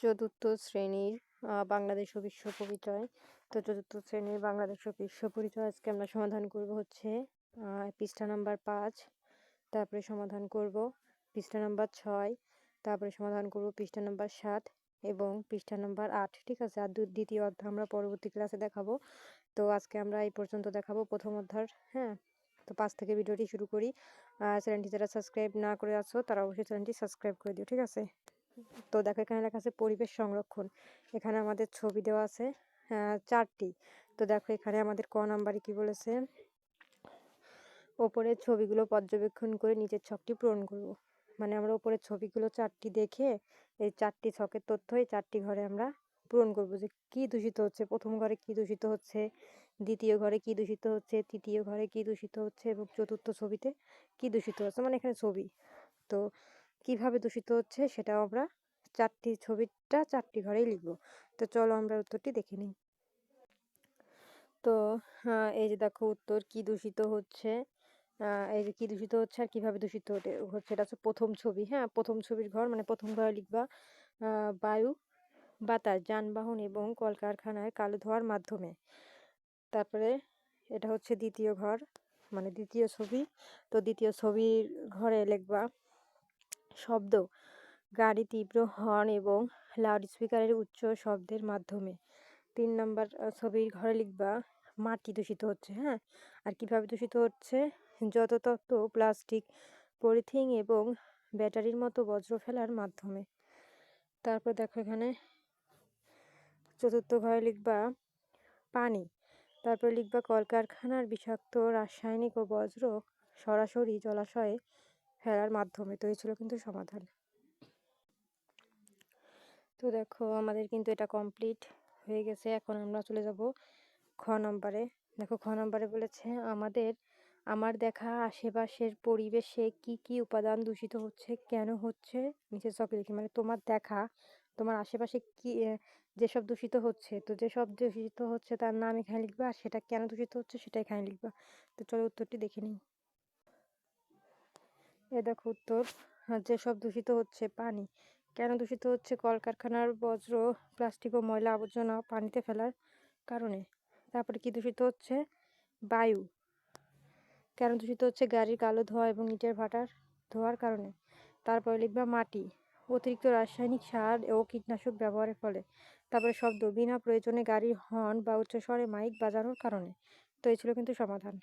চতুর্থ শ্রেণির বাংলাদেশ ও বিশ্ব পরিচয়। তো চতুর্থ শ্রেণির বাংলাদেশ ও বিশ্ব পরিচয় আজকে আমরা সমাধান করব হচ্ছে পৃষ্ঠা নাম্বার পাঁচ তারপরে সমাধান করব পৃষ্ঠা নাম্বার ছয় তারপরে সমাধান করব পৃষ্ঠা নাম্বার সাত এবং পৃষ্ঠা নাম্বার আট ঠিক আছে? আর দ্বিতীয় অধ্যায় আমরা পরবর্তী ক্লাসে দেখাবো। তো আজকে আমরা এই পর্যন্ত দেখাবো প্রথম অধ্যায়, হ্যাঁ? তো পাঁচ থেকে ভিডিওটি শুরু করি। চ্যানেলটি যারা সাবস্ক্রাইব না করে আছো তারা অবশ্যই চ্যানেলটি সাবস্ক্রাইব করে দিও। ঠিক আছে? তো দেখো এখানে লেখা আছে পরিবেশ সংরক্ষণ। এখানে আমাদের ছবি দেওয়া আছে ৪টি। তো দেখো এখানে আমাদের ক নাম্বারে কি বলেছে? ওপরের ছবিগুলো পর্যবেক্ষণ করে নিচের ছকটি পূরণ করব। মানে আমরা ওপরের ছবিগুলো চারটি দেখে এই চারটি ছকের তথ্য এই ৪টি ঘরে আমরা পূরণ করব যে কি দূষিত হচ্ছে, প্রথম ঘরে কি দূষিত হচ্ছে, দ্বিতীয় ঘরে কি দূষিত হচ্ছে, তৃতীয় ঘরে কি দূষিত হচ্ছে এবং চতুর্থ ছবিতে কি দূষিত হচ্ছে। মানে এখানে ছবি। তো কীভাবে দূষিত হচ্ছে সেটাও আমরা চারটি ছবিটা চারটি ঘরেই লিখব। তো চলো আমরা উত্তরটি দেখে নিই। তো এই যে দেখো উত্তর কি দূষিত হচ্ছে। এই যে কি দূষিত হচ্ছে আর কীভাবে দূষিত হচ্ছে এটা হচ্ছে প্রথম ছবি, হ্যাঁ? প্রথম ছবির ঘর মানে প্রথম ঘরে লিখবা বায়ু, বাতাস, যানবাহন এবং কলকারখানায় কালো ধোঁয়ার মাধ্যমে। তারপরে এটা হচ্ছে দ্বিতীয় ঘর মানে দ্বিতীয় ছবি। তো দ্বিতীয় ছবির ঘরে লিখবা শব্দ, গাড়ি তীব্র হর্ন এবং লাউডস্পিকারের উচ্চ শব্দের মাধ্যমে। তিন নম্বর ছবির ঘরে লিখবা মাটি দূষিত হচ্ছে, হ্যাঁ? আর কীভাবে দূষিত হচ্ছে? যত তত প্লাস্টিক, পলিথিন এবং ব্যাটারির মতো বজ্র ফেলার মাধ্যমে। তারপর দেখো এখানে চতুর্থ ঘরে লিখবা পানি। তারপর লিখবা কলকারখানার বিষাক্ত রাসায়নিক ও বজ্র সরাসরি জলাশয়ে ফেলার মাধ্যমে। তো এই ছিল কিন্তু সমাধান। তো দেখো আমাদের কিন্তু এটা কমপ্লিট হয়ে গেছে। এখন আমরা চলে যাব খ নম্বরে দেখো খ নাম্বারে বলেছে আমাদের আমার দেখা আশেপাশের পরিবেশে কি, কি উপাদান দূষিত হচ্ছে, কেন হচ্ছে নিচে ছকে লিখি। মানে তোমার দেখা তোমার আশেপাশে কি যেসব দূষিত হচ্ছে তো যেসব দূষিত হচ্ছে তার নাম এখানে লিখবা আর সেটা কেন দূষিত হচ্ছে সেটা এখানে লিখবা। তো চলো উত্তরটি দেখে নিই। এ দেখো উত্তর যেসব দূষিত হচ্ছে পানি। কেন দূষিত হচ্ছে? কলকারখানার বজ্র প্লাস্টিক ও ময়লা আবর্জনা পানিতে ফেলার কারণে। তারপরে কি দূষিত হচ্ছে? বায়ু। কেন দূষিত হচ্ছে? গাড়ির কালো ধোঁয়া এবং ইটের ভাটার ধোঁয়ার কারণে। তারপরে লিখবা মাটি। অতিরিক্ত রাসায়নিক সার ও কীটনাশক ব্যবহারের ফলে। তারপরে শব্দ, বিনা প্রয়োজনে গাড়ির হর্ন বা উচ্চস্বরে মাইক বাজানোর কারণে। তো এই ছিল কিন্তু সমাধান।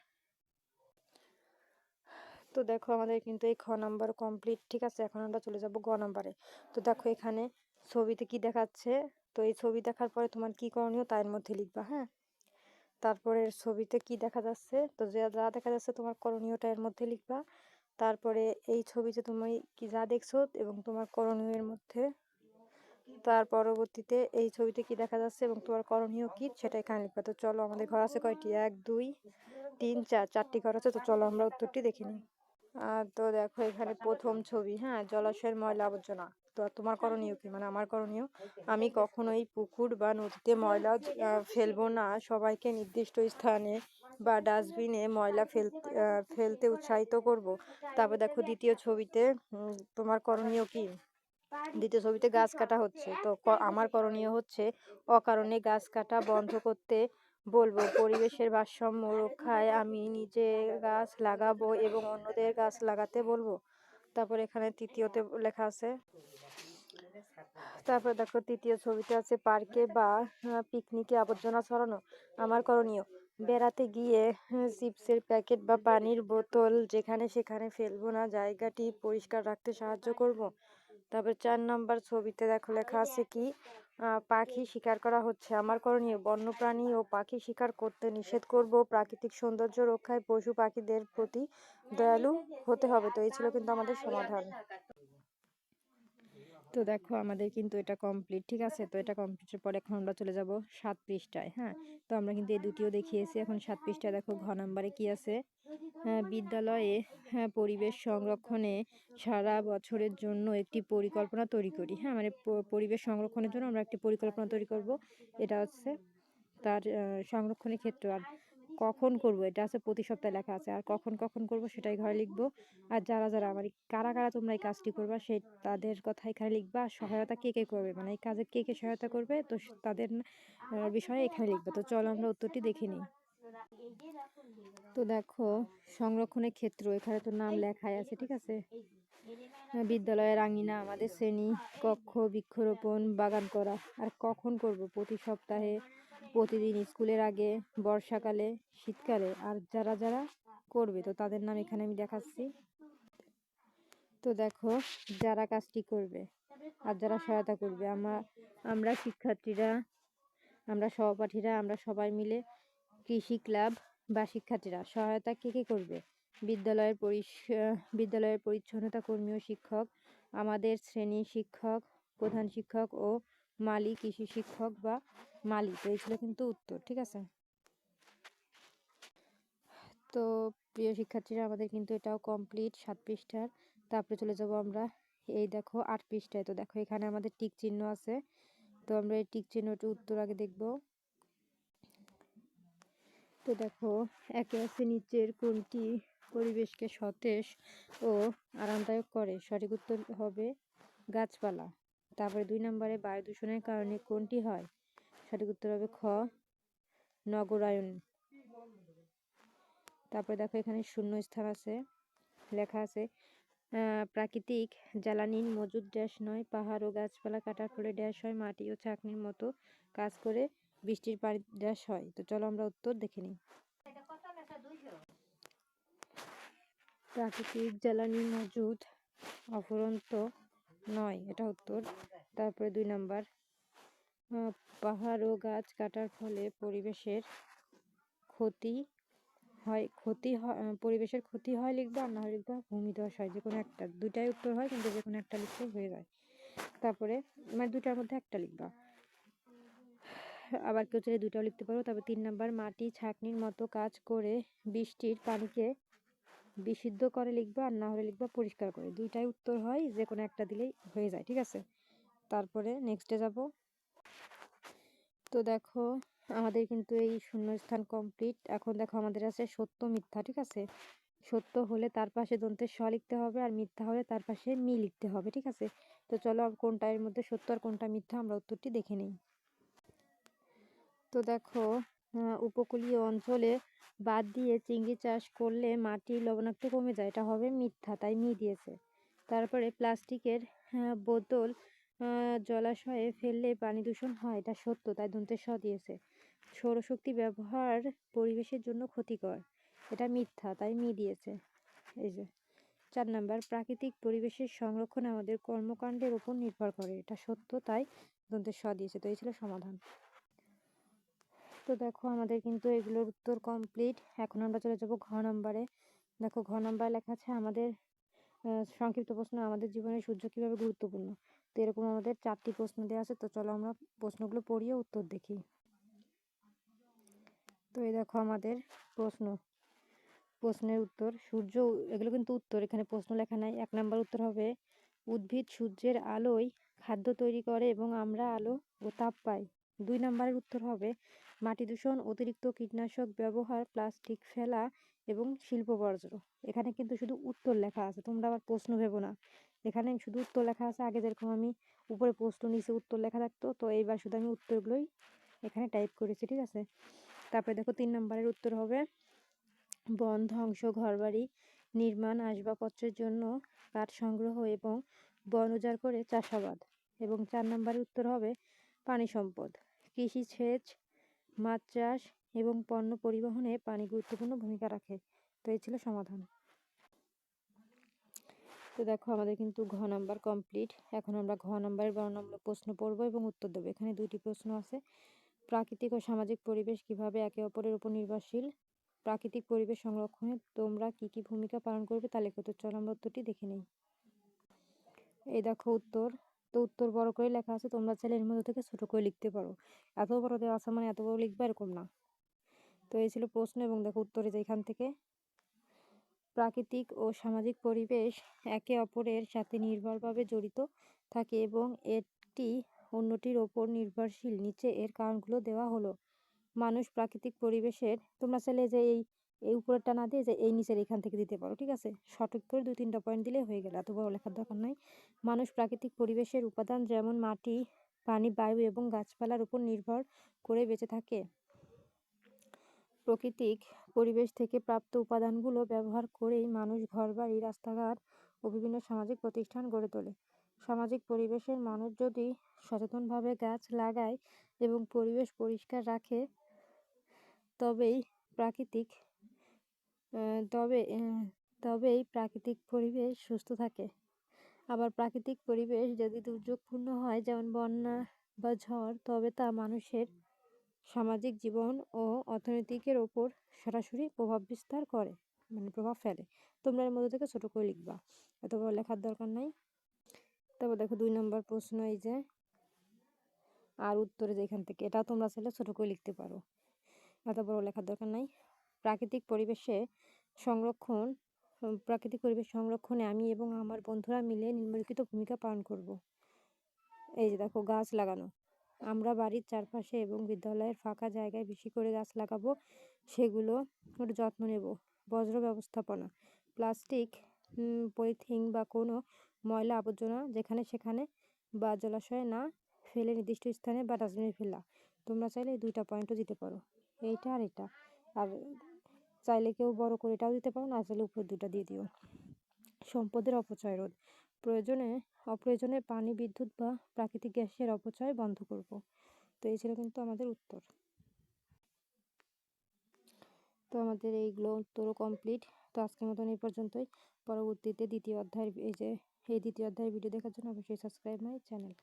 তো দেখো আমাদের কিন্তু এই খ নাম্বার কমপ্লিট ঠিক আছে? এখন আমরা চলে যাব গ নাম্বারে। তো দেখো এখানে ছবিতে কি দেখাচ্ছে? তো এই ছবি দেখার পরে তোমার কি করণীয় তার মধ্যে লিখবা হ্যাঁ? তারপরে ছবিতে কি দেখা যাচ্ছে? তো যা যা দেখা যাচ্ছে তোমার করণীয়টা এর মধ্যে লিখবা। তারপরে এই ছবিতে তুমি কি যা দেখছ এবং তোমার করণীয় এর মধ্যে, তার পরবর্তীতে এই ছবিতে কি দেখা যাচ্ছে এবং তোমার করণীয় কি সেটা এখানে লিখবা। তো চলো আমাদের ঘর আছে কয়টি? এক, দুই, তিন, চার, চারটি ঘর আছে। তো চলো আমরা উত্তরটি দেখে নিই। তো দেখো এখানে প্রথম ছবি হ্যাঁ জলাশয়ের ময়লা আবর্জনা। তো তোমার করণীয় কি? মানে আমার করণীয় আমি কখনোই পুকুর বা নদীতে ময়লা ফেলব না। সবাইকে নির্দিষ্ট স্থানে বা ডাস্টবিনে ময়লা ফেলতে ফেলতে উৎসাহিত করব। তারপর দেখো দ্বিতীয় ছবিতে তোমার করণীয় কি? দ্বিতীয় ছবিতে গাছ কাটা হচ্ছে। তো আমার করণীয় হচ্ছে অকারণে গাছ কাটা বন্ধ করতে বলব, পরিবেশের ভারসাম্য রক্ষায় আমি নিজে গাছ লাগাবো এবং অন্যদের গাছ লাগাতে বলব। তারপর এখানে তৃতীয়তে লেখা আছে, তারপর দেখো তৃতীয় ছবিতে আছে পার্কে বা পিকনিকে আবর্জনা ছড়ানো। আমার করণীয়, বেড়াতে গিয়ে চিপসের প্যাকেট বা পানির বোতল যেখানে সেখানে ফেলব না, জায়গাটি পরিষ্কার রাখতে সাহায্য করব। তারপর চার নম্বর ছবিতে দেখো লেখা আছে কি পাখি শিকার করা হচ্ছে। আমার করণীয় বন্যপ্রাণী ও পাখি শিকার করতে নিষেধ করব। প্রাকৃতিক সৌন্দর্য রক্ষায় পশু পাখিদের প্রতি দয়ালু হতে হবে। তো এই ছিল কিন্তু আমাদের সমাধান। তো দেখো আমাদের কিন্তু এটা কমপ্লিট ঠিক আছে? তো এটা কমপ্লিটের পরে এখন আমরা চলে যাব সাত পৃষ্ঠায় হ্যাঁ? তো আমরা কিন্তু এই দুটিও দেখিয়েছি। এখন সাত পৃষ্ঠায় দেখো ঘ নাম্বারে কি আছে? হ্যাঁ, বিদ্যালয়ে হ্যাঁ পরিবেশ সংরক্ষণে সারা বছরের জন্য একটি পরিকল্পনা তৈরি করি হ্যাঁ? মানে পরিবেশ সংরক্ষণের জন্য আমরা একটি পরিকল্পনা তৈরি করব। এটা হচ্ছে তার সংরক্ষণের ক্ষেত্র। আর কখন করব? এটা আছে প্রতি সপ্তাহে লেখা আছে। আর কখন কখন করব সেটাই ঘরে লিখব। আর যারা যারা আমার কারা কারা তোমরা এই কাজটি করবা সেই তাদের কথা এখানে লিখবা। আর সহায়তা কে কে করবে? মানে এই কাজে কে কে সহায়তা করবে? তো তাদের বিষয়ে এখানে লিখবে। তো চলো আমরা উত্তরটি দেখে নিই। তো দেখো, সংরক্ষণের ক্ষেত্র। এখানে তো নাম লেখাই আছে, ঠিক আছে? বিদ্যালয়ের আঙিনা আমাদের শ্রেণি, কক্ষ, বৃক্ষরোপণ, বাগান করা। আর কখন করব? প্রতি সপ্তাহে প্রতিদিন স্কুলের আগে, বর্ষাকালে, শীতকালে, আর যারা যারা করবে, তো তাদের নাম এখানে আমি দেখাচ্ছি। তো দেখো, যারা কাজটি করবে আর যারা সহায়তা করবে আমরা আমরা শিক্ষার্থীরা, আমরা সহপাঠীরা, আমরা সবাই মিলে কৃষি ক্লাব বা শিক্ষার্থীরা, সহায়তা কে কে করবে? বিদ্যালয়ের পরিস, বিদ্যালয়ের পরিচ্ছন্নতা কর্মী ও শিক্ষক, আমাদের শ্রেণি শিক্ষক, প্রধান শিক্ষক ও মালি কৃষি শিক্ষক বা মালি তো এই ছিল কিন্তু উত্তর, ঠিক আছে? তো প্রিয় শিক্ষার্থীরা, আমাদের কিন্তু এটাও কমপ্লিট সাত পৃষ্ঠার। তারপরে চলে যাব আমরা এই দেখো আট পৃষ্ঠায়। তো দেখো এখানে আমাদের টিক চিহ্ন আছে। তো আমরা এই টিক চিহ্নটি উত্তর আগে দেখব। তো দেখো, একে আছে নিচের কোনটি? পরিবেশকে সতেজ ও আরামদায়ক করে। সঠিক উত্তর হবে গাছপালা। তারপরে দুই নম্বরে বায়ু দূষণের কারণে কোনটি হয়? সঠিক উত্তর হবে খ নগরায়ন তারপরে দেখো এখানে শূন্য স্থান আছে, লেখা আছে প্রাকৃতিক জ্বালানির মজুদ ড্যাশ নয়, পাহাড় ও গাছপালা কাটার ফলে ড্যাশ হয়, মাটি ও চাকনির মতো কাজ করে বৃষ্টির পানি ড্যাশ হয়। তো চলো আমরা উত্তর দেখে নিই। প্রাকৃতিক জ্বালানি মজুদ অফুরন্ত নয়, এটা উত্তর। তারপরে দুই নাম্বার। পাহাড় ও গাছ কাটার ফলে পরিবেশের ক্ষতি হয় ক্ষতি হয় পরিবেশের ক্ষতি হয় লিখবা, আর না হয় লিখবা ভূমিধস হয় যে কোনো একটা দুটাই উত্তর হয় কিন্তু যে কোনো একটা লিখলেই হয়ে যায়। তারপরে মানে দুটার মধ্যে একটা লিখবা। আবার কেউ চাইলে দুটাও লিখতে পারো তারপর তিন নাম্বার, মাটি ছাঁকনির মতো কাজ করে বৃষ্টির পানিকে বিশুদ্ধ করে লিখবা, আর না হলে লিখবা পরিষ্কার করে। দুইটাই উত্তর হয় যে কোনো একটা দিলেই হয়ে যায়, ঠিক আছে? তারপরে নেক্সটে যাব। তো দেখো আমাদের কিন্তু এই শূন্যস্থান কমপ্লিট এখন দেখো আমাদের আছে সত্য মিথ্যা ঠিক আছে? সত্য হলে তার পাশে দন্তের স লিখতে হবে আর মিথ্যা হলে তার পাশে মি লিখতে হবে ঠিক আছে? তো চলো কোনটা এর মধ্যে সত্য আর কোনটা মিথ্যা আমরা উত্তরটি দেখে নিই। তো দেখো উপকূলীয় অঞ্চলে বাদ দিয়ে চিংড়ি চাষ করলে মাটি লবণাক্ত কমে যায় এটা হবে মিথ্যা তাই মি দিয়েছে। তারপরে প্লাস্টিকের আহ, বোতল জলাশয়ে ফেললে পানি দূষণ হয়, এটা সত্য, তাই দন্তের স দিয়েছে। সৌরশক্তি ব্যবহার পরিবেশের জন্য ক্ষতিকর, এটা মিথ্যা, তাই মি দিয়েছে এই যে, চার নাম্বার, প্রাকৃতিক পরিবেশের সংরক্ষণ আমাদের কর্মকাণ্ডের উপর নির্ভর করে, এটা সত্য, তাই দন্তের স দিয়েছে, তো এই ছিল সমাধান। তো দেখো, আমাদের কিন্তু এগুলোর উত্তর কমপ্লিট এখন আমরা চলে যাব ঘ নম্বরে। দেখো, ঘ নম্বরে লেখা আছে, আমাদের সংক্ষিপ্ত প্রশ্ন, আমাদের জীবনে সূর্য কীভাবে গুরুত্বপূর্ণ? তো এরকম আমাদের চারটি প্রশ্ন দেওয়া আছে, তো চলো আমরা প্রশ্নগুলো পড়িয়ে উত্তর দেখি। তো এই দেখো আমাদের প্রশ্ন। প্রশ্নের উত্তর, সূর্য এগুলো কিন্তু উত্তর, এখানে প্রশ্ন লেখা নাই। এক নম্বর উত্তর হবে, উদ্ভিদ সূর্যের আলোয় খাদ্য তৈরি করে এবং আমরা আলো ও তাপ পাই। দুই নম্বরের উত্তর হবে, মাটি দূষণ, অতিরিক্ত কীটনাশক ব্যবহার, প্লাস্টিক ফেলা এবং শিল্প বর্জ্য। এখানে কিন্তু শুধু উত্তর লেখা আছে, তোমরা আবার প্রশ্ন ভেবো না। এখানে শুধু উত্তর লেখা আছে, আগে যেরকম আমি উপরে প্রশ্ন, নিচে উত্তর লেখা থাকতো, তো এইবার শুধু আমি উত্তরগুলোই এখানে টাইপ করেছি, ঠিক আছে? তারপরে দেখো তিন নম্বরের উত্তর হবে, বন, ধ্বংস, ঘরবাড়ি, নির্মাণ, আসবাবপত্রের জন্য কাঠ সংগ্রহ এবং বন উজাড় করে চাষাবাদ। এবং চার নম্বরের উত্তর হবে, পানি সম্পদ, কৃষি সেচ, মাছ চাষ এবং পণ্য পরিবহনে পানি গুরুত্বপূর্ণ ভূমিকা রাখে। তো এই ছিল সমাধান। তো দেখো আমাদের কিন্তু ঘ নাম্বার কমপ্লিট। এখন আমরা ঘ নাম্বারের বর্ণনামূলক প্রশ্ন পড়ব এবং উত্তর দেবো। এখানে দুটি প্রশ্ন আছে। প্রাকৃতিক ও সামাজিক পরিবেশ কীভাবে একে অপরের উপর নির্ভরশীল? প্রাকৃতিক পরিবেশ সংরক্ষণে তোমরা কি কি ভূমিকা পালন করবে তা লেখো। তো চলো আমরা উত্তরটি দেখে নিই। এই দেখো উত্তর। তো উত্তর বড় করে লেখা আছে, তোমরা চাইলে এর মধ্যে থেকে ছোটো করে লিখতে পারো। এত বড় দেওয়া আছে মানে এত বড় লিখবে এরকম না। তো এই ছিল প্রশ্ন এবং দেখো উত্তরে যে এখান থেকে। প্রাকৃতিক ও সামাজিক পরিবেশ একে অপরের সাথে নির্ভরভাবে জড়িত থাকে এবং এটি অন্যটির ওপর নির্ভরশীল। নিচে এর কারণগুলো দেওয়া হলো। মানুষ প্রাকৃতিক পরিবেশের, তোমরা চাইলে যে এই এই উপরেরটা না দিয়ে যে এই নিচের এখান থেকে দিতে পারো, ঠিক আছে? সঠিক করে দুই, তিনটা পয়েন্ট দিলে হয়ে গেল, এত বড় লেখার দরকার নাই। মানুষ প্রাকৃতিক পরিবেশের উপাদান যেমন মাটি, পানি, বায়ু এবং গাছপালার উপর নির্ভর করে বেঁচে থাকে। প্রাকৃতিক পরিবেশ থেকে প্রাপ্ত উপাদানগুলো ব্যবহার করেই মানুষ ঘরবাড়ি, রাস্তাঘাট ও বিভিন্ন সামাজিক প্রতিষ্ঠান গড়ে তোলে। সামাজিক পরিবেশের মানুষ যদি সচেতনভাবে গাছ লাগায় এবং পরিবেশ পরিষ্কার রাখে, তবেই প্রাকৃতিক তবে তবেই প্রাকৃতিক পরিবেশ সুস্থ থাকে। আবার প্রাকৃতিক পরিবেশ যদি দুর্যোগপূর্ণ হয়, যেমন বন্যা বা ঝড়, তবে তা মানুষের সামাজিক জীবন ও অর্থনৈতিকের ওপর সরাসরি প্রভাব বিস্তার করে মানে প্রভাব ফেলে। তোমরা এর মধ্যে থেকে ছোটো করে লিখবা। এত বড় লেখার দরকার নাই। তারপর দেখো দুই নম্বর প্রশ্ন এই যে, আর উত্তরে যেখান থেকে, এটা তোমরা চাইলে ছোটো করে লিখতে পারো। এত বড় লেখার দরকার নাই। প্রাকৃতিক পরিবেশে সংরক্ষণ প্রাকৃতিক পরিবেশ সংরক্ষণে আমি এবং আমার বন্ধুরা মিলে নিম্নলিখিত ভূমিকা পালন করব। এই যে দেখো, গাছ লাগানো। আমরা বাড়ির চারপাশে এবং বিদ্যালয়ের ফাঁকা জায়গায় বেশি করে গাছ লাগাবো, সেগুলো যত্ন নেব। বজ্র ব্যবস্থাপনা। প্লাস্টিক পলিথিন বা কোনো ময়লা আবর্জনা যেখানে সেখানে বা জলাশয়ে না ফেলে নির্দিষ্ট স্থানে বা ডাস্টবিনে ফেলা তোমরা চাইলে এই দুইটা পয়েন্টও দিতে পারো। এইটা আর এটা। আর চাইলে কেউ বড় করে এটাও দিতে পারো, না চাইলে উপর দুটা দিয়ে দিও। সম্পদের অপচয় রোধ। প্রয়োজনে অপ্রয়োজনে পানি, বিদ্যুৎ বা প্রাকৃতিক গ্যাসের অপচয় বন্ধ করব। তো এই ছিল কিন্তু আমাদের উত্তর। তো আমাদের এইগুলো উত্তরও কমপ্লিট তো আজকের মতন এই পর্যন্তই। পরবর্তীতে দ্বিতীয় অধ্যায়ের এই যে, এই দ্বিতীয় অধ্যায়ের ভিডিও দেখার জন্য অবশ্যই সাবস্ক্রাইব মাই চ্যানেল